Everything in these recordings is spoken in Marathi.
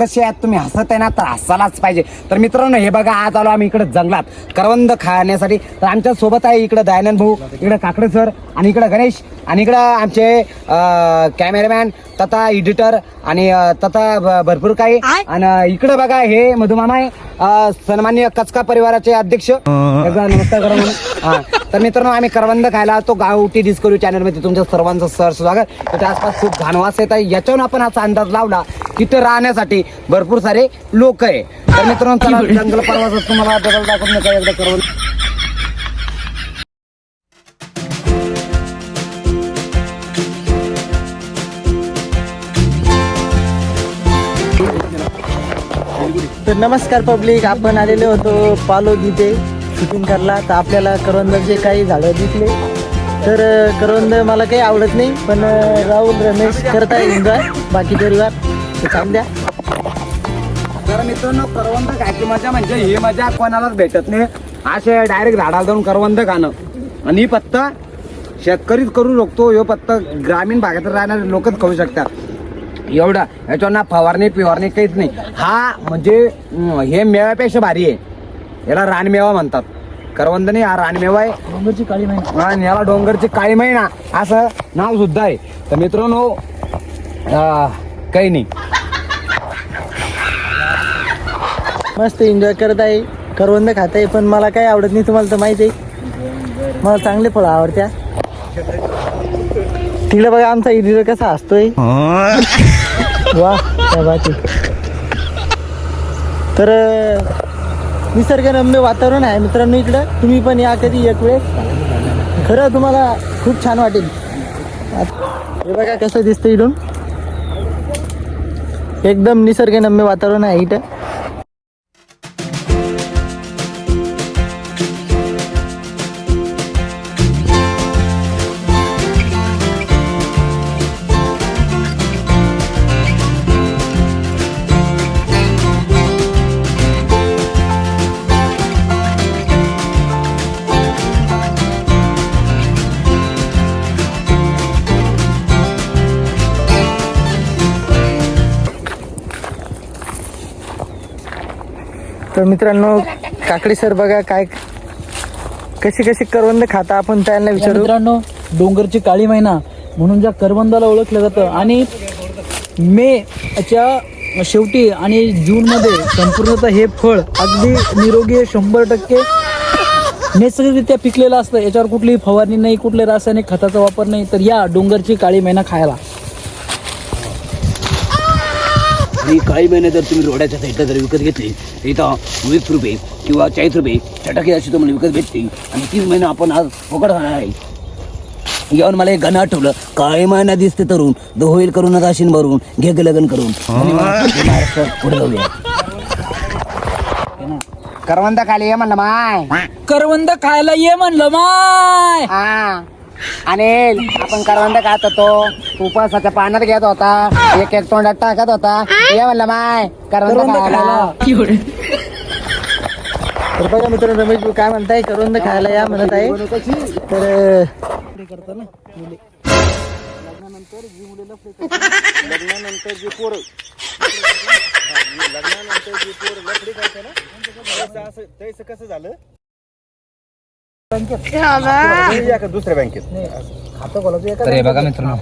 कसे आहात? तुम्ही हसत आहे ना तर हसायलाच पाहिजे. तर मित्रांनो हे बघा आज आलो आम्ही इकडे जंगलात. करवंद खाण्यासाठी. तर आमच्यासोबत आहे इकडे दयानंद भाऊ इकडे काकडे सर आणि इकडे गणेश आणि इकडं आमचे कॅमेरामॅन तथा एडिटर आणि तथा भरपूर काही. आणि इकडे बघा हे मधुमामा आहे सन्मान्य कचका परिवाराचे अध्यक्ष. नमस्कार करा म्हणून. तर मित्रांनो आम्ही करवंद खायला तो गावठी डिस्कवरी चॅनलमध्ये तुमच्या सर्वांचं सर स्वागत. तर त्या आसपास खूप घाणवास येत आहे. याच्यावरून आपण असा अंदाज लावला तिथे राहण्यासाठी भरपूर सारे लोक आहे. तर मित्रांनो चला जंगल प्रवासात तुम्हाला डबल दाखवून नका एकदा करून. तर नमस्कार पब्लिक आपण आलेलो होतो पालो इथे शूटिंग करला तर आपल्याला करवंदाचे काही झाडं दिसले. तर करवंद मला काही आवडत नाही पण राहुल रमेश करताय एन्जॉय बाकी परिवार. द्या. तर मित्रांनो करवंद खायची मजा म्हणजे ही मजा कोणालाच भेटत नाही. असे डायरेक्ट झाडाला जाऊन करवंद खाणं. आणि ही पत्ता शेतकरीच करू शकतो ह्यो पत्ता ग्रामीण भागात राहणारे लोकच खाऊ शकतात. एवढा याच्यावर ना फवारणी पिवारणी काहीच नाही. हा म्हणजे हे मेव्यापेक्षा भारी आहे. याला रानमेवा म्हणतात. करवंद नाही हा रानमेवा आहे. डोंगरची काळी आणि याला डोंगरची काळी महिना असं नाव सुद्धा आहे. तर मित्रांनो काही नाही. मस्त एन्जॉय करत आहे. करवंद खात आहे पण मला काही आवडत नाही तुम्हाला तर माहिती आहे. मला चांगले फळं आवडत्या. तिकडे बघा आमचा एडिटर कसा असतोय. वा क्या तर निसर्गरम्य वातावरण आहे मित्रांनो इकडं. तुम्ही पण या कधी एक वेळेस. खरं तुम्हाला खूप छान वाटेल. हे बघा कसं दिसतं इथून. एकदम निसर्गरम्य वातावरण आहे इथं. तर मित्रांनो काकडी सर बघा काय कशी कशी करवंद खाता आपण त्यांना विचारू. मित्रांनो डोंगरची काळी महिना म्हणून ज्या करवंदाला ओळखलं जातं. आणि मेच्या शेवटी आणि जूनमध्ये संपूर्णतः हे फळ अगदी निरोगी शंभर टक्के. नैसर्गिकरित्या पिकलेलं असतं याच्यावर कुठलीही फवारणी नाही कुठले रासायनिक खताचा वापर नाही तर या डोंगरची काळी महिना खायला. आणि काही महिने जर तुम्ही रोडाच्या साईडला जर विकत घेतली तर इथं वीस रुपये किंवा चाळीस रुपये चटाकी अशी तुम्हाला विकत भेटते आणि तीन महिने आपण आज फुकट खाणार आहे. यावर मला एक गाणं आठवलं काळी महिना दिसते तरुण. दो होईल करून राशीन भरून. घे गे लग्न करून. महाराष्ट्र पुढे जाऊया. करवंद खाली ये म्हणलं माय. करवंद खायला ये म्हणलं माय. हा. अनिल आपण करवंद खात होतो उपासाच्या पाण्यात घेत होता एक एक तोंडात टाकत होता ये म्हणलं माय करवंद खायला तर बघा मित्रांनो रमेश भाऊ काय म्हणताय करवंद खायला या म्हणत आहे तर दुसऱ्या बँकेत. तर हे बघा मित्रांनो.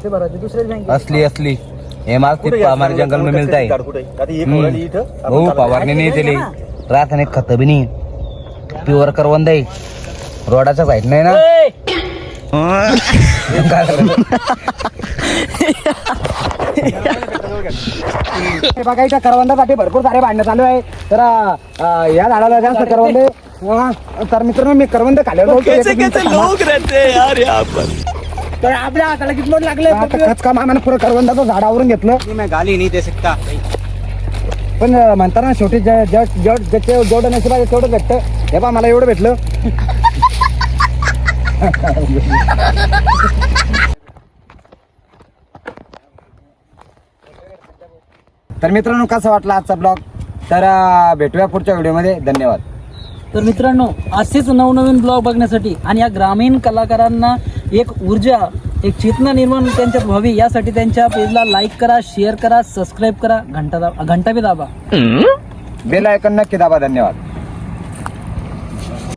असली असली. हे माल खूप हमारे जंगल में मिलता है हम्म. हो फवारणी नाही दिली. रासायनिक खत बी नाही. प्युअर करवंद आहे. रोडाच्या साईड नाही ना? काय? हे बघा इथं करवंदासाठी भरपूर सारे भांडणं चालू आहे. तर अं, या झाडाला जास्त करवंद. आहे. अं, तर मित्रांनो मी करवंद खाल्लेलो होतो. तर आपल्या हाताला किती मोठ लागले? खचका मामानं पुरं करवंदाचं झाडावरून घेतलं. गाली नाही ते शकता. पण म्हणताना शेवटी ज्याचे जेवढं नशीब आहे तेवढं भेटतं. हे बा मला एवढं भेटलं. तर मित्रांनो कसा वाटला आजचा ब्लॉग? तर भेटूया पुढच्या व्हिडिओमध्ये. धन्यवाद. तर मित्रांनो असेच नवनवीन ब्लॉग बघण्यासाठी आणि या ग्रामीण कलाकारांना एक ऊर्जा एक चेतना निर्माण त्यांच्यात व्हावी यासाठी त्यांच्या पेजला लाईक करा शेअर करा सबस्क्राईब करा घंटा दाबा घंटा बी दाबा. बेल आयकन नक्की दाबा धन्यवाद.